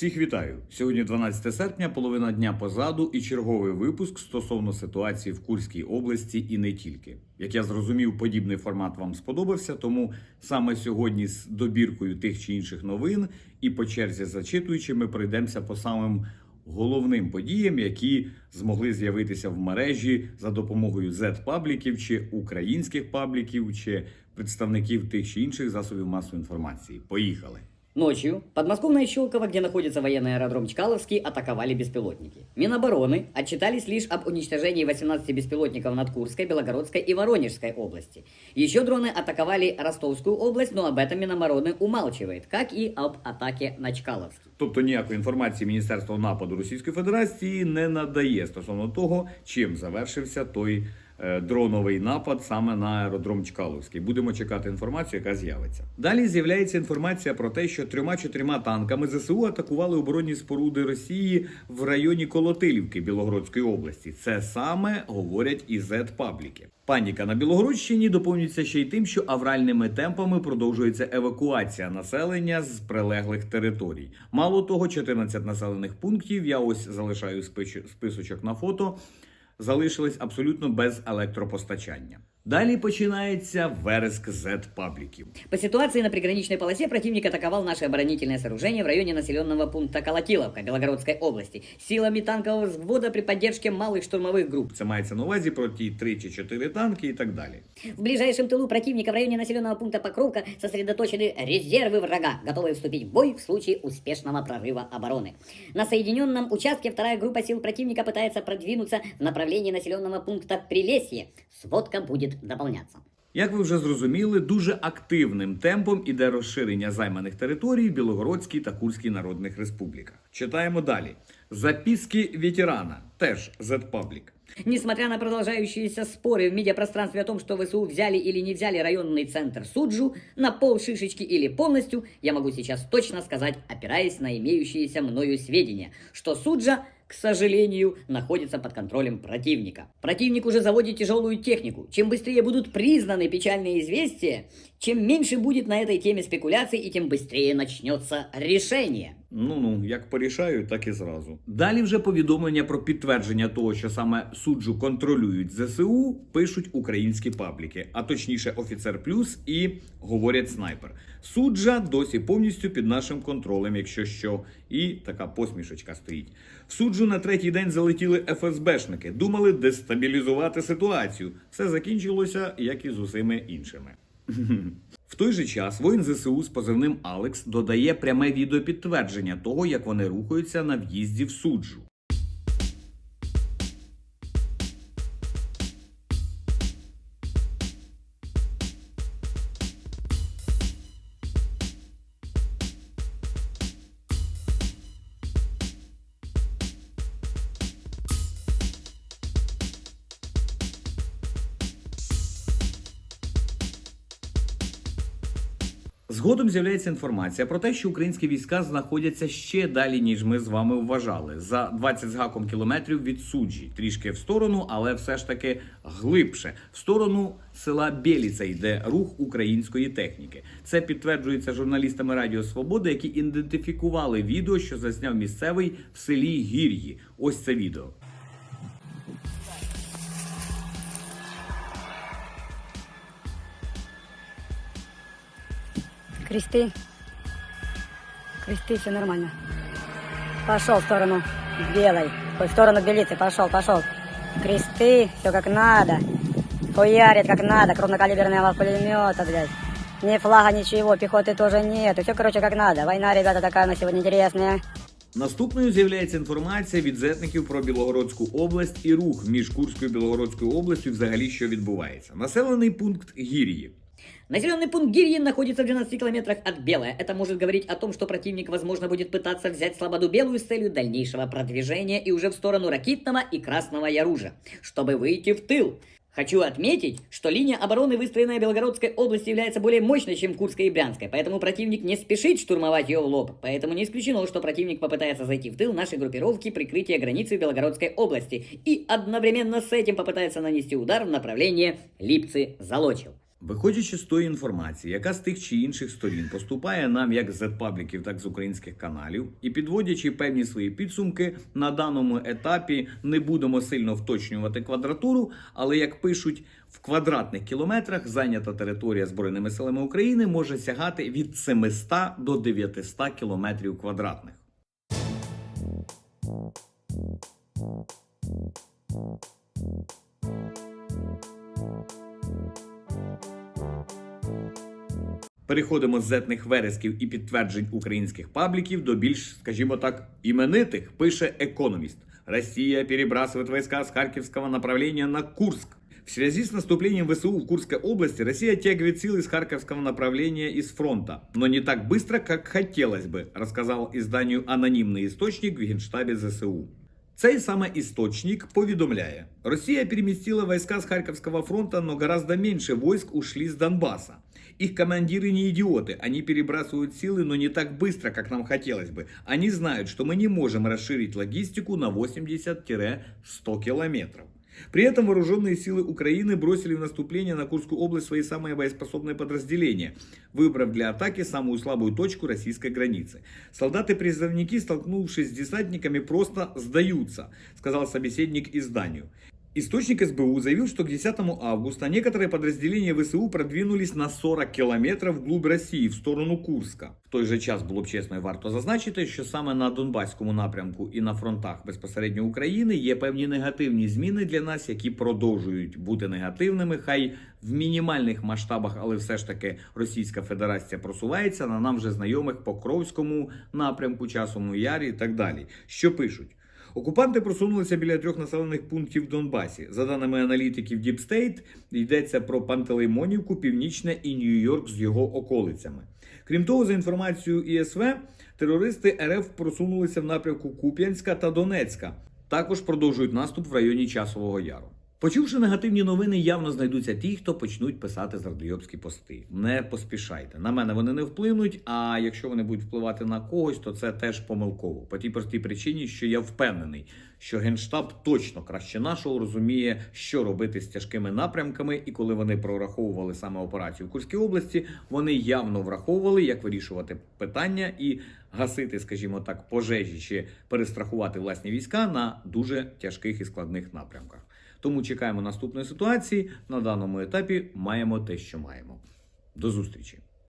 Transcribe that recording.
Всіх вітаю! Сьогодні 12 серпня, половина дня позаду і черговий випуск стосовно ситуації в Курській області і не тільки. Як я зрозумів, подібний формат вам сподобався, тому саме сьогодні з добіркою тих чи інших новин і по черзі зачитуючи, ми пройдемося по самим головним подіям, які змогли з'явитися в мережі за допомогою Z-пабліків чи українських пабліків, чи представників тих чи інших засобів масової інформації. Поїхали! Ночью подмосковное Щелково, где находится военный аэродром Чкаловский, атаковали беспилотники. Минобороны отчитались лишь об уничтожении 18 беспилотников над Курской, Белогородской и Воронежской области. Еще дроны атаковали Ростовскую область, но об этом Минобороны умалчивает, как и об атаке на Чкаловский. Тобто ніякої інформації Міністерство нападу Російської Федерації не надає стосовно того, чим завершився той е, дроновий напад саме на аеродром Чкаловський. Будемо чекати інформацію, яка з'явиться. Далі з'являється інформація про те, що трьома-чотирма танками ЗСУ атакували оборонні споруди Росії в районі Колотилівки Білогородської області. Це саме говорять і Z-пабліки. Паніка на Білогородщині доповнюється ще й тим, що авральними темпами продовжується евакуація населення з прилеглих територій. Мало того, 14 населених пунктів. Я ось залишаю списочок на фото. Залишились абсолютно без електропостачання. Далі починається вереск Z-пабліків. По ситуации на приграничной полосе противник атаковал наши оборонительные сооружения в районе населенного пункта Колотиловка Белогородской области силами танкового взвода при поддержке малых штурмовых групп. Це мається на увазі про ті 3 чи 4 танки і так далі. В ближайшем тылу противника в районе населенного пункта Покровка сосредоточены резервы врага, готовые вступить в бой в случае успешного прорыва обороны. На соединенном участке вторая группа сил противника пытается продвинуться в направлении населенного пункта Прилесье. Сводка будет дополняться. Як ви вже зрозуміли, дуже активним темпом іде розширення займаних територій в Білогородській та Курській народних республіках. Читаємо далі. Записки ветерана, теж Z-паблік. Несмотря на продолжающиеся споры в медиапространстве о том, что ВСУ взяли или не взяли районный центр Суджу на пол шишечки или полностью, я могу сейчас точно сказать, опираясь на имеющиеся мною сведения, что Суджа, к сожалению, находится под контролем противника. Противник уже заводит тяжелую технику. Чем быстрее будут признаны печальные известия, чем меньше будет на этой теме спекуляций и тем быстрее начнется решение. Ну ну, як порішають, так і зразу. Далі вже повідомлення про підтвердження того, що саме суджу контролюють ЗСУ, пишуть українські пабліки, а точніше, офіцер плюс і говорять снайпер. Суджа досі повністю під нашим контролем, якщо що, і така посмішечка стоїть. В суджу на третій день залетіли ФСБшники, думали дестабілізувати ситуацію. Все закінчилося, як і з усіми іншими. Той же час воїн ЗСУ з позивним Алекс додає пряме відеопідтвердження того, як вони рухаються на в'їзді в суджу. Згодом з'являється інформація про те, що українські війська знаходяться ще далі, ніж ми з вами вважали, за 20 з гаком кілометрів від суджі, трішки в сторону, але все ж таки глибше, в сторону села Бєліця йде рух української техніки. Це підтверджується журналістами Радіо Свобода, які ідентифікували відео, що засняв місцевий в селі Гір'ї. Ось це відео. Кресты. Кресты, все нормально. Пошел в сторону белой. Ой, в сторону белицы. Пошел, пошел. Кресты, все как надо. Хуярит как надо. Крупнокалиберного пулемета, блядь. Ни флага, ничего, пехоты тоже нет. Все, короче, как надо. Война, ребята, такая у нас сегодня интересная. Наступною з'являється інформація від зетників про Білогородську область і рух між Курською і Білогородською областю, взагалі що відбувається. Населений пункт Гір'ї. Населенный пункт Гирьи находится в 12 километрах от Белая. Это может говорить о том, что противник, возможно, будет пытаться взять Слободу Белую с целью дальнейшего продвижения и уже в сторону Ракитного и Красного Яружа, чтобы выйти в тыл. Хочу отметить, что линия обороны, выстроенная в Белгородской области, является более мощной, чем Курской и Брянской, поэтому противник не спешит штурмовать ее в лоб. Поэтому не исключено, что противник попытается зайти в тыл нашей группировки прикрытия границы Белгородской области и одновременно с этим попытается нанести удар в направлении Липцы-Залочил. Виходячи з тої інформації, яка з тих чи інших сторін поступає нам як з пабліків, так і з українських каналів, і підводячи певні свої підсумки, на даному етапі не будемо сильно вточнювати квадратуру, але як пишуть, в квадратних кілометрах зайнята територія Збройними силами України може сягати від 700 до 900 кілометрів квадратних. Переходимо з зетних вересків і підтверджень українських пабліків до більш, скажімо так, іменитих, пише економіст. Росія перебрасывает войска с Харьковского направления на Курск. В связи с наступлением ВСУ в Курской области Россия оттягивает силы с Харьковского направления из фронта, но не так быстро, как хотелось бы, рассказал изданию анонимный источник в Генштабе ЗСУ. Цей саме істочник повідомляє, Росія перемістила войска з Харьковского фронта, но гораздо меньше войск ушли с Донбасса. Их командиры не идиоты, они перебрасывают силы, но не так быстро, как нам хотелось бы. Они знают, что мы не можем расширить логистику на 80-100 километров. При этом вооруженные силы Украины бросили в наступление на Курскую область свои самые боеспособные подразделения, выбрав для атаки самую слабую точку российской границы. Солдаты-призывники, столкнувшись с десантниками, просто сдаются, сказал собеседник изданию. Источник СБУ заявил, что к 10 августа некоторые подразделения ВСУ продвинулись на 40 кілометрів вглубь Росії в сторону Курска. В той же час було б чесно варто зазначити, що саме на Донбаському напрямку і на фронтах безпосередньо України є певні негативні зміни для нас, які продовжують бути негативними. Хай в мінімальних масштабах, але все ж таки Російська Федерація просувається на нам вже знайомих Покровському напрямку, Часовому Ярі і так далі. Що пишуть? Окупанти просунулися біля трьох населених пунктів в Донбасі. За даними аналітиків State, йдеться про Пантелеймонівку, Північне і Нью-Йорк з його околицями. Крім того, за інформацією ІСВ, терористи РФ просунулися в напрямку Куп'янська та Донецька. Також продовжують наступ в районі Часового Яру. Почувши негативні новини, явно знайдуться ті, хто почнуть писати зрадойобські пости. Не поспішайте. На мене вони не вплинуть. А якщо вони будуть впливати на когось, то це теж помилково. По тій простій причині, що я впевнений, що генштаб точно краще нашого розуміє, що робити з тяжкими напрямками, і коли вони прораховували саме операцію в Курській області, вони явно враховували, як вирішувати питання і гасити, скажімо так, пожежі чи перестрахувати власні війська на дуже тяжких і складних напрямках. Тому чекаємо наступної ситуації. На даному етапі маємо те, що маємо. До зустрічі.